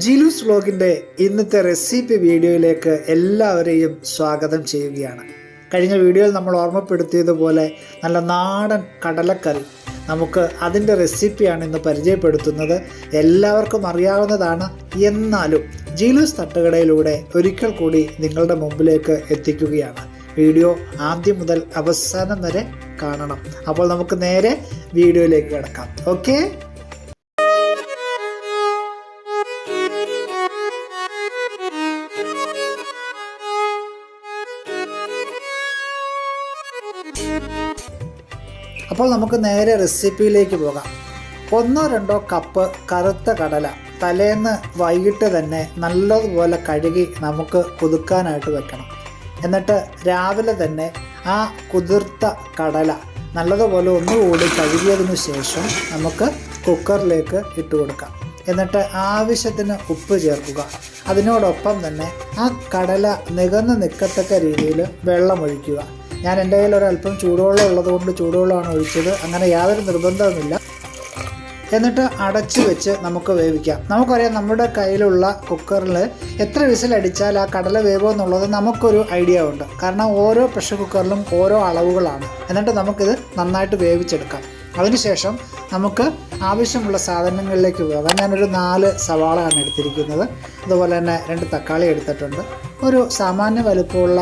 ജിലൂസ് വ്ലോഗിന്റെ ഇന്നത്തെ റെസിപ്പി വീഡിയോയിലേക്ക് എല്ലാവരെയും സ്വാഗതം ചെയ്യുകയാണ്. കഴിഞ്ഞ വീഡിയോയിൽ നമ്മൾ ഓർമ്മപ്പെടുത്തിയതുപോലെ നല്ല നാടൻ കടലക്കറി നമുക്ക് അതിന്റെ റെസിപ്പിയാണ് ഇന്ന് പരിചയപ്പെടുത്തുന്നത്. എല്ലാവർക്കും അറിയാവുന്നതാണ്. എന്നാലും ജീലൂസ് തട്ടുകടയിലൂടെ ഒരിക്കൽ കൂടി നിങ്ങളുടെ മുമ്പിലേക്ക് എത്തിക്കുകയാണ്. വീഡിയോ ആദ്യം മുതൽ അവസാനം വരെ കാണണം. അപ്പോൾ നമുക്ക് നേരെ വീഡിയോയിലേക്ക് കിടക്കാം. ഓക്കേ? അപ്പോൾ നമുക്ക് നേരെ റെസിപ്പിയിലേക്ക് പോകാം. ഒന്നോ രണ്ടോ കപ്പ് കറുത്ത കടല തലേന്ന് വൈകിട്ട് തന്നെ നല്ലതുപോലെ കഴുകി നമുക്ക് കുതുക്കാനായിട്ട് വെക്കണം. എന്നിട്ട് രാവിലെ തന്നെ ആ കുതിർത്ത കടല നല്ലതുപോലെ ഒന്നുകൂടി കഴുകിയതിനു ശേഷം നമുക്ക് കുക്കറിലേക്ക് ഇട്ട് കൊടുക്കാം. എന്നിട്ട് ആവശ്യത്തിന് ഉപ്പ് ചേർക്കുക. അതിനോടൊപ്പം തന്നെ ആ കടല നികന്ന് നിൽക്കത്തക്ക രീതിയിൽ വെള്ളം ഒഴിക്കുക. ഞാൻ എന്റെ കയ്യിൽ ഒരല്പം ചൂടുവെള്ളം ഉള്ളതുകൊണ്ട് ചൂടുവെള്ളമാണ് ഒഴിച്ചത്. അങ്ങനെ യാതൊരു നിർബന്ധവുമില്ല. എന്നിട്ട് അടച്ച് വെച്ച് നമുക്ക് വേവിക്കാം. നമുക്കറിയാം നമ്മുടെ കയ്യിലുള്ള കുക്കറിൽ എത്ര വിസിലടിച്ചാൽ ആ കടല വേവോ എന്നുള്ളത് നമുക്കൊരു ഐഡിയ ഉണ്ട്. കാരണം ഓരോ പ്രഷർ കുക്കറിലും ഓരോ അളവുകളാണ്. എന്നിട്ട് നമുക്കിത് നന്നായിട്ട് വേവിച്ചെടുക്കാം. അതിനുശേഷം നമുക്ക് ആവശ്യമുള്ള സാധനങ്ങളിലേക്ക് പോകാം. ഞാനൊരു നാല് സവാളയാണ് എടുത്തിരിക്കുന്നത്. അതുപോലെ തന്നെ രണ്ട് തക്കാളി എടുത്തിട്ടുണ്ട്. ഒരു സാമാന്യ വലുപ്പമുള്ള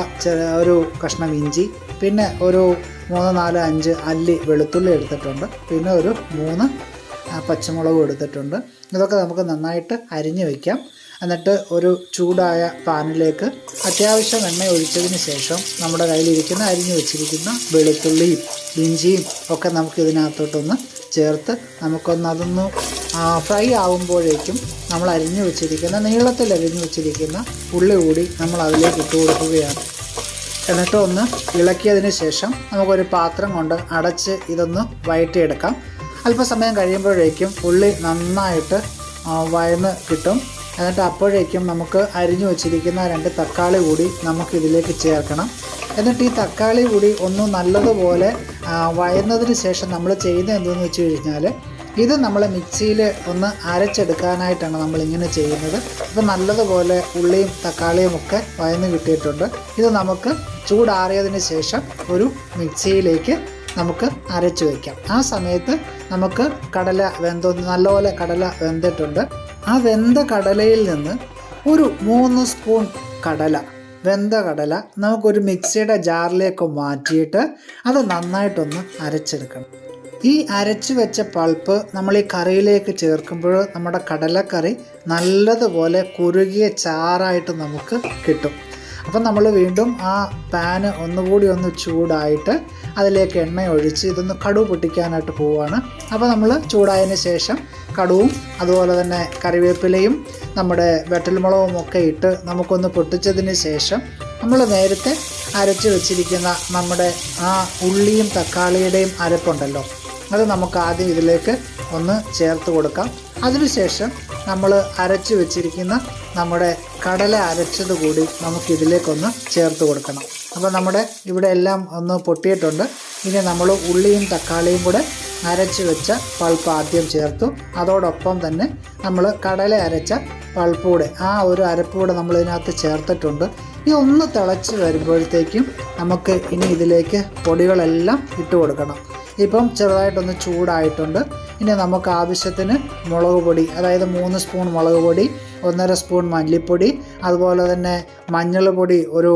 ഒരു കഷ്ണം ഇഞ്ചി പിന്നെ ഒരു മൂന്ന് നാല് അഞ്ച് അല്ലി വെളുത്തുള്ളി എടുത്തിട്ടുണ്ട്. പിന്നെ ഒരു മൂന്ന് പച്ചമുളക് എടുത്തിട്ടുണ്ട്. ഇതൊക്കെ നമുക്ക് നന്നായിട്ട് അരിഞ്ഞു വയ്ക്കാം എന്നിട്ട് ഒരു ചൂടായ പാനിലേക്ക് അത്യാവശ്യം എണ്ണ ഒഴിച്ചതിന് ശേഷം നമ്മുടെ കയ്യിലിരിക്കുന്ന അരിഞ്ഞു വെച്ചിരിക്കുന്ന വെളുത്തുള്ളിയും ഇഞ്ചിയും ഒക്കെ നമുക്ക് ഇതിനകത്തോട്ടൊന്ന് ചേർത്ത് നമുക്കൊന്ന് അതൊന്ന് ഫ്രൈ ആകുമ്പോഴേക്കും നമ്മൾ അരിഞ്ഞു വെച്ചിരിക്കുന്ന നീളത്തിൽ അരിഞ്ഞു വെച്ചിരിക്കുന്ന ഉള്ളി കൂടി നമ്മൾ അതിലേക്ക് ഇട്ട് കൊടുക്കുകയാണ്. എന്നിട്ട് ഒന്ന് ഇളക്കിയതിന് ശേഷം നമുക്കൊരു പാത്രം കൊണ്ട് അടച്ച് ഇതൊന്ന് വയറ്റിയെടുക്കാം. അല്പസമയം കഴിയുമ്പോഴേക്കും ഉള്ളി നന്നായിട്ട് വയന്ന് കിട്ടും. എന്നിട്ട് അപ്പോഴേക്കും നമുക്ക് അരിഞ്ഞു വച്ചിരിക്കുന്ന രണ്ട് തക്കാളി കൂടി നമുക്ക് ഇതിലേക്ക് ചേർക്കണം. എന്നിട്ട് ഈ തക്കാളി കൂടി ഒന്ന് നല്ലതുപോലെ വയന്നതിന് ശേഷം നമ്മൾ ചെയ്യുന്നത് എന്തെന്ന് വെച്ച് കഴിഞ്ഞാൽ ഇത് നമ്മൾ മിക്സിയിൽ ഒന്ന് അരച്ചെടുക്കാനായിട്ടാണ് നമ്മൾ ഇങ്ങനെ ചെയ്യുന്നത്. അപ്പോൾ നല്ലതുപോലെ ഉള്ളിയും തക്കാളിയും ഒക്കെ വയന്ന് കിട്ടിയിട്ടുണ്ട്. ഇത് നമുക്ക് ചൂടാറിയതിന് ശേഷം ഒരു മിക്സിയിലേക്ക് നമുക്ക് അരച്ച് വയ്ക്കാം ആ സമയത്ത് നമുക്ക് കടല വെന്ത നല്ലപോലെ കടല വെന്തിട്ടുണ്ട്. ആ വെന്ത കടലയിൽ നിന്ന് ഒരു മൂന്ന് സ്പൂൺ കടല വെന്ത കടല നമുക്കൊരു മിക്സിയുടെ ജാറിലേക്ക് മാറ്റിയിട്ട് അത് നന്നായിട്ടൊന്ന് അരച്ചെടുക്കണം. ഈ അരച്ചു വെച്ച പൾപ്പ് നമ്മൾ ഈ കറിയിലേക്ക് ചേർക്കുമ്പോൾ നമ്മുടെ കടലക്കറി നല്ലതുപോലെ കുറുകിയ ചാറായിട്ട് നമുക്ക് കിട്ടും. അപ്പം നമ്മൾ വീണ്ടും ആ പാന് ഒന്നുകൂടി ഒന്ന് ചൂടായിട്ട് അതിലേക്ക് എണ്ണ ഒഴിച്ച് ഇതൊന്ന് കടുവ് പൊട്ടിക്കാനായിട്ട് പോവുകയാണ് അപ്പോൾ നമ്മൾ ചൂടായതിന് ശേഷം കടുവും അതുപോലെ തന്നെ കറിവേപ്പിലയും നമ്മുടെ വെട്ടൽമുളകും ഒക്കെ ഇട്ട് നമുക്കൊന്ന് പൊട്ടിച്ചതിന് ശേഷം നമ്മൾ നേരത്തെ അരച്ച് വെച്ചിരിക്കുന്ന നമ്മുടെ ആ ഉള്ളിയും തക്കാളിയുടെയും അരപ്പുണ്ടല്ലോ അത് നമുക്ക് ആദ്യം ഇതിലേക്ക് ഒന്ന് ചേർത്ത് കൊടുക്കാം. അതിനുശേഷം നമ്മൾ അരച്ച് വെച്ചിരിക്കുന്ന നമ്മുടെ കടല അരച്ചത് കൂടി നമുക്ക് ഇതിലേക്കൊന്ന് ചേർത്ത് കൊടുക്കണം. അപ്പോൾ നമ്മുടെ ഇവിടെ എല്ലാം ഒന്ന് പൊട്ടിയിട്ടുണ്ട്. ഇനി നമ്മൾ ഉള്ളിയും തക്കാളിയും കൂടെ അരച്ച് വെച്ച പൾപ്പ് ആദ്യം ചേർത്തു. അതോടൊപ്പം തന്നെ നമ്മൾ കടല അരച്ച പൾപ്പൂടെ ആ ഒരു അരപ്പൂടെ നമ്മൾ ഇതിനകത്ത് ചേർത്തിട്ടുണ്ട്. ഈ ഒന്ന് തിളച്ച് വരുമ്പോഴത്തേക്കും നമുക്ക് ഇനി ഇതിലേക്ക് പൊടികളെല്ലാം ഇട്ട് കൊടുക്കണം. ഇപ്പം ചെറുതായിട്ടൊന്ന് ചൂടായിട്ടുണ്ട്. ഇനി നമുക്ക് ആവശ്യത്തിന് മുളക് പൊടി അതായത് മൂന്ന് സ്പൂൺ മുളക് പൊടി ഒന്നര സ്പൂൺ മല്ലിപ്പൊടി അതുപോലെ തന്നെ മഞ്ഞൾ പൊടി ഒരു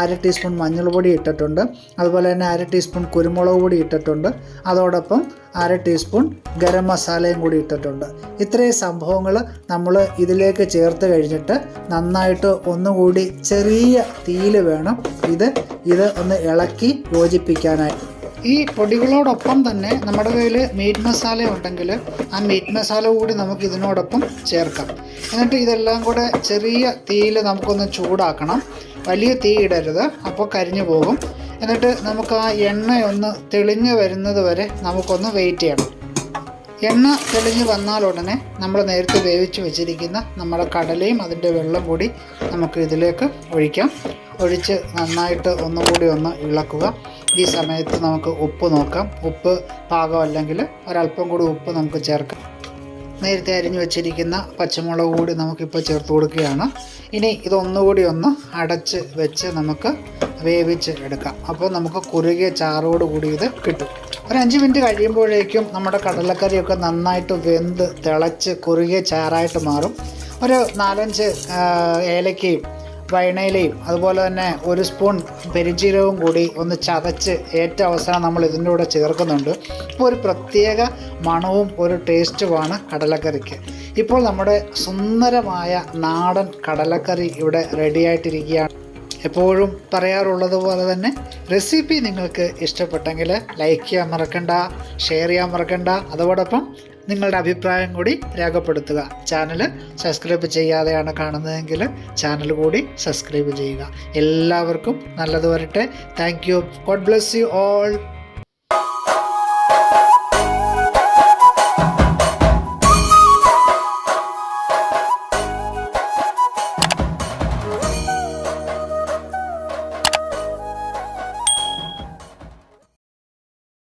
അര ടീസ്പൂൺ മഞ്ഞൾ പൊടി ഇട്ടിട്ടുണ്ട്. അതുപോലെ തന്നെ അര ടീസ്പൂൺ കുരുമുളക് പൊടി ഇട്ടിട്ടുണ്ട്. അതോടൊപ്പം അര ടീസ്പൂൺ ഗരം മസാലയും കൂടി ഇട്ടിട്ടുണ്ട്. ഇത്രയും സംഭവങ്ങൾ നമ്മൾ ഇതിലേക്ക് ചേർത്ത് കഴിഞ്ഞിട്ട് നന്നായിട്ട് ഒന്നുകൂടി ചെറിയ തീയിൽ വേണം ഇത് ഇത് ഒന്ന് ഇളക്കി യോജിപ്പിക്കാനായി. ഈ പൊടികളോടൊപ്പം തന്നെ നമ്മുടെ കയ്യിൽ മീറ്റ് മസാല ഉണ്ടെങ്കിൽ ആ മീറ്റ് മസാല കൂടി നമുക്ക് ഇതിനോടൊപ്പം ചേർക്കാം. എന്നിട്ട് ഇതെല്ലാം കൂടെ ചെറിയ തീയിൽ നമുക്കൊന്ന് ചൂടാക്കണം. വലിയ തീ ഇടരുത്. അപ്പോൾ കരിഞ്ഞു പോകും. എന്നിട്ട് നമുക്ക് ആ എണ്ണയൊന്ന് തെളിഞ്ഞ് വരുന്നത് വരെ നമുക്കൊന്ന് വെയിറ്റ് ചെയ്യണം. എണ്ണ തെളിഞ്ഞ് വന്നാൽ ഉടനെ നമ്മൾ നേരത്തെ വേവിച്ച് വെച്ചിരിക്കുന്ന നമ്മുടെ കടലയും അതിന്റെ വെള്ളം കൂടി നമുക്ക് ഇതിലേക്ക് ഒഴിക്കാം. ഒഴിച്ച് നന്നായിട്ട് ഒന്നുകൂടി ഒന്ന് ഇളക്കുക. ഈ സമയത്ത് നമുക്ക് ഉപ്പ് നോക്കാം. ഉപ്പ് പാകമല്ലെങ്കിൽ ഒരല്പം കൂടി ഉപ്പ് നമുക്ക് ചേർക്കാം. നേരത്തെ അരിഞ്ഞു വെച്ചിരിക്കുന്ന പച്ചമുളക് കൂടി നമുക്കിപ്പോൾ ചേർത്ത് കൊടുക്കുകയാണ്. ഇനി ഇതൊന്നുകൂടി ഒന്ന് അടച്ച് വെച്ച് നമുക്ക് വേവിച്ച് എടുക്കാം. അപ്പോൾ നമുക്ക് കുറുകിയ ചാറോട് കൂടി ഇത് കിട്ടും. ഒരു അഞ്ച് മിനിറ്റ് കഴിയുമ്പോഴേക്കും നമ്മുടെ കടലക്കറിയൊക്കെ നന്നായിട്ട് വെന്ത് തിളച്ച് കുറുകിയ ചാറായിട്ട് മാറും. ഒരു നാലഞ്ച് ഏലക്കയും വൈണയിലയും അതുപോലെ തന്നെ ഒരു സ്പൂൺ പെരിഞ്ചീരകവും കൂടി ഒന്ന് ചതച്ച് ഏറ്റവും അവസാനം നമ്മൾ ഇതിന്റെ കൂടെ ചേർക്കുന്നുണ്ട്. അപ്പോൾ ഒരു പ്രത്യേക മണവും ഒരു ടേസ്റ്റുമാണ് കടലക്കറിക്ക്. ഇപ്പോൾ നമ്മുടെ സുന്ദരമായ നാടൻ കടലക്കറി ഇവിടെ റെഡിയായിട്ടിരിക്കുകയാണ് എപ്പോഴും പറയാറുള്ളത് പോലെ തന്നെ റെസിപ്പി നിങ്ങൾക്ക് ഇഷ്ടപ്പെട്ടെങ്കിൽ ലൈക്ക് ചെയ്യാൻ മറക്കണ്ട ഷെയർ ചെയ്യാൻ മറക്കണ്ട. അതോടൊപ്പം നിങ്ങളുടെ അഭിപ്രായം കൂടി രേഖപ്പെടുത്തുക. ചാനൽ സബ്സ്ക്രൈബ് ചെയ്യാതെയാണ് കാണുന്നതെങ്കിൽ ചാനൽ കൂടി സബ്സ്ക്രൈബ് ചെയ്യുക. എല്ലാവർക്കും നല്ലത് വരട്ടെ. Thank you God bless you all